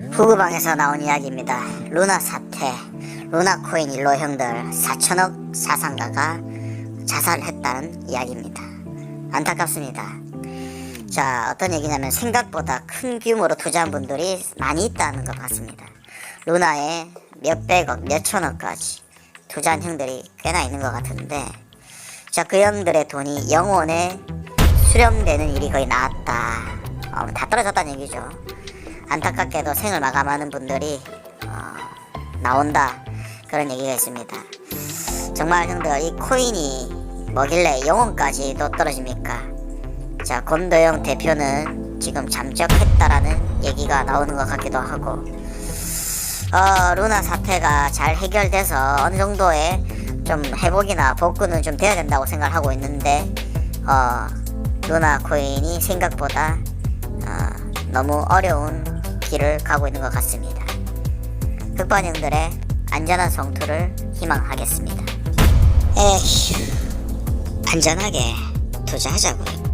후구방에서 나온 이야기입니다. 루나 사태, 루나 코인 일로 형들 4천억 사상가가 자살했다는 이야기입니다. 안타깝습니다. 자, 어떤 얘기냐면 생각보다 큰 규모로 투자한 분들이 많이 있다는 것 같습니다. 루나에 몇백억, 몇천억까지 투자한 형들이 꽤나 있는 것 같은데, 자, 그 형들의 돈이 영원에 수렴되는 일이 거의 나왔다. 어, 다 떨어졌다는 얘기죠. 안타깝게도 생을 마감하는 분들이 어, 나온다 그런 얘기가 있습니다. 정말 형들 이 코인이 뭐길래 영혼까지도 떨어집니까? 자 권도영 대표는 지금 잠적했다라는 얘기가 나오는 것 같기도 하고 어, 루나 사태가 잘 해결돼서 어느 정도의 좀 회복이나 복구는 좀 돼야 된다고 생각을 하고 있는데 어, 루나 코인이 생각보다 어, 너무 어려운 길을 가고 있는 것 같습니다. 흑반형들의 안전한 성투를 희망하겠습니다. 에휴, 안전하게 투자하자고요.